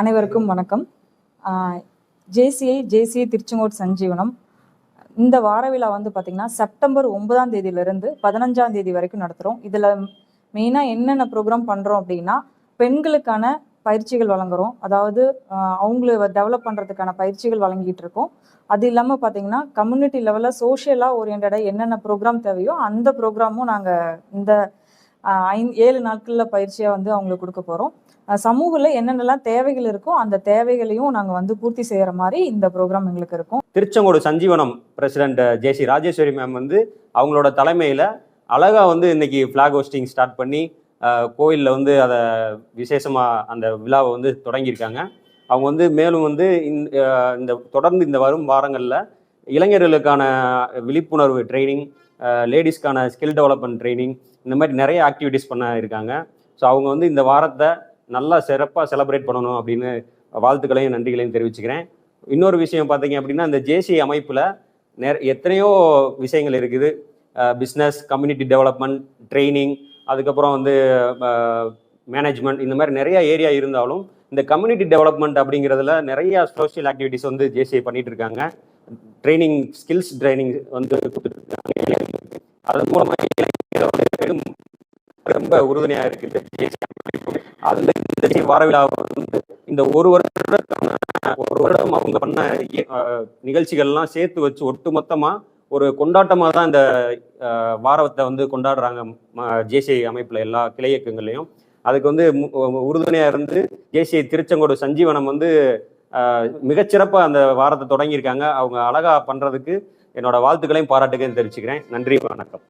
அனைவருக்கும் வணக்கம். JCI JCI Tiruchengode Sanjeevanam. இந்த வார விழா வந்து பார்த்திங்கன்னா செப்டம்பர் ஒன்பதாம் தேதியிலிருந்து பதினஞ்சாம் தேதி வரைக்கும் நடத்துகிறோம் இதில் மெயினாக என்னென்ன ப்ரோக்ராம் பண்ணுறோம் அப்படின்னா பெண்களுக்கான பயிற்சிகள் வழங்குறோம். அதாவது அவங்கள டெவலப் பண்ணுறதுக்கான பயிற்சிகள் வழங்கிட்டு இருக்கோம். அது இல்லாமல் பார்த்தீங்கன்னா கம்யூனிட்டி லெவலில் சோஷியலாக ஓரியன்டாக என்னென்ன ப்ரோக்ராம் தேவையோ அந்த ப்ரோக்ராமும் நாங்கள் இந்த ஆஹ், ஐந்து ஏழு நாட்களில் பயிற்சியாக வந்து அவங்களுக்கு கொடுக்க போகிறோம் சமூகத்தில் என்னென்னலாம் தேவைகள் இருக்கோ அந்த தேவைகளையும் நாங்கள் வந்து பூர்த்தி செய்கிற மாதிரி இந்த ப்ரோக்ராம் எங்களுக்கு இருக்கும். Tiruchengode Sanjeevanam president JC Rajeswari ma'am வந்து அவங்களோட தலைமையில் அழகா வந்து இன்னைக்கு ஃப்ளாக் ஹோஸ்டிங் ஸ்டார்ட் பண்ணி கோயிலில் வந்து அதை விசேஷமாக அந்த விழாவை வந்து தொடங்கியிருக்காங்க. அவங்க வந்து மேலும் வந்து இந்த தொடர்ந்து இந்த வரும் வாரங்களில் இளைஞர்களுக்கான விழிப்புணர்வு ட்ரைனிங் லேடிஸ்க்கான ஸ்கில் டெவலப்மெண்ட் ட்ரைனிங் இந்த மாதிரி நிறைய ஆக்டிவிட்டீஸ் பண்ண இருக்காங்க. ஸோ அவங்க வந்து இந்த வாரத்தை நல்லா சிறப்பாக செலப்ரேட் பண்ணணும் அப்படின்னு வாழ்த்துக்களையும் நன்றிகளையும் தெரிவிச்சுக்கிறேன். இன்னொரு விஷயம் பார்த்தீங்க அப்படின்னா இந்த ஜேசி அமைப்பில் நெ எத்தனையோ விஷயங்கள் இருக்குது. பிஸ்னஸ் கம்யூனிட்டி டெவலப்மெண்ட் ட்ரைனிங் அதுக்கப்புறம் வந்து மேனேஜ்மெண்ட் இந்த மாதிரி நிறைய ஏரியா இருந்தாலும் இந்த கம்யூனிட்டி டெவலப்மெண்ட் அப்படிங்கிறதுல நிறைய சோஷியல் ஆக்டிவிட்டிஸ் வந்து ஜேசிஐ பண்ணிட்டு இருக்காங்க. ட்ரைனிங் ஸ்கில்ஸ் ட்ரைனிங் வந்து கொடுத்துருக்காங்க. அதன் மூலமாக ரொம்ப உறுதுணையாக இருக்குது. அதில் இந்த வாரவிழா வந்து இந்த ஒரு வருடத்தான ஒரு வருடம் அவங்க பண்ண நிகழ்ச்சிகள்லாம் சேர்த்து வச்சு ஒட்டுமொத்தமாக ஒரு கொண்டாட்டமாக தான் இந்த வாரத்தை வந்து கொண்டாடுறாங்க ஜேசிஐ அமைப்பில் எல்லா கிளை இயக்கங்கள்லையும். அதுக்கு வந்து மு- உறுதுணையாக இருந்து தேசிய திருச்செங்கோடு சஞ்சீவனம் வந்து மிகச்சிறப்பாக அந்த வாரத்தை தொடங்கியிருக்காங்க. அவங்க அழகா பண்ணுறதுக்கு என்னோட வாழ்த்துக்களையும் பாராட்டுகளையும் தெரிவிச்சுக்கிறேன். நன்றி வணக்கம்.